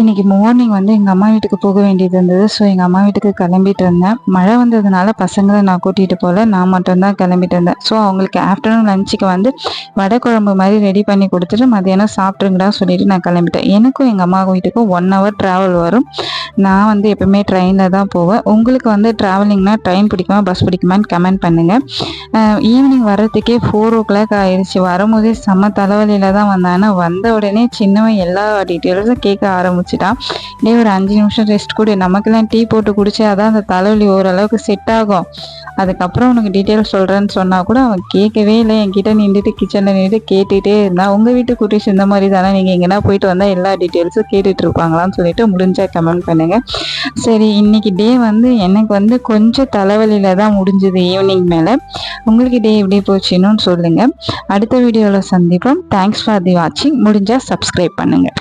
இன்னைக்கு மார்னிங் வந்து எங்கள் அம்மா வீட்டுக்கு போக வேண்டியது இருந்தது. ஸோ எங்கள் அம்மா வீட்டுக்கு கிளம்பிட்டு இருந்தேன். மழை வந்ததுனால பசங்களை நான் கூட்டிகிட்டு போகல. நான் மட்டும்தான் கிளம்பிட்டு இருந்தேன். ஸோ அவங்களுக்கு ஆஃப்டர்நூன் லஞ்சுக்கு வந்து வடை குழம்பு மாதிரி ரெடி பண்ணி கொடுத்துட்டு மதியானம் சாப்பிட்ருங்கடா சொல்லிட்டு நான் கிளம்பிட்டேன். எனக்கும் எங்கள் அம்மா வீட்டுக்கும் ஒன் ஹவர் ட்ராவல் வரும். நான் வந்து எப்பவுமே ட்ரெயினில் தான் போவேன். உங்களுக்கு வந்து ட்ராவலிங்னா ட்ரெயின் பிடிக்குமா பஸ் பிடிக்குமான்னு கமெண்ட் பண்ணுங்கள் ஈவினிங் வர்றதுக்கே ஃபோர் ஓ கிளாக் ஆயிடுச்சு. வரும்போதே செம்ம தலைவலியில் தான் வந்தேன். ஆனால் வந்த உடனே சின்னவன் எல்லா டீட்டெயில்ஸும் கேட்க வச்சுட்டா. டே ஒரு அஞ்சு நிமிஷம் ரெஸ்ட் கொடு. நமக்கெல்லாம் டீ போட்டு குடிச்சா தான் அந்த தலைவலி ஓரளவுக்கு செட் ஆகும். அதுக்கப்புறம் உனக்கு டீட்டெயில் சொல்கிறேன்னு சொன்னால் கூட அவன் கேட்கவே இல்லை. என்கிட்ட நின்றுட்டு கிச்சனில் நின்றுட்டு கேட்டுகிட்டே இருந்தான் உங்கள் வீட்டு குட்டிஸ் இந்த மாதிரி தானே? நீங்கள் எங்கன்னா போயிட்டு வந்தால் எல்லா டீட்டெயில்ஸும் கேட்டுட்டு இருப்பாங்களான்னு சொல்லிட்டு முடிஞ்சால் கமெண்ட் பண்ணுங்கள் சரி இன்னைக்கு டே வந்து எனக்கு வந்து கொஞ்சம் தலைவலியில் தான் முடிஞ்சது ஈவினிங் மேலே. உங்களுக்கு டே எப்படி போச்சுன்னு சொல்லுங்கள் அடுத்த வீடியோவில் சந்திப்போம். தேங்க்ஸ் ஃபார் தி வாட்சிங் முடிஞ்சால் சப்ஸ்கிரைப் பண்ணுங்கள்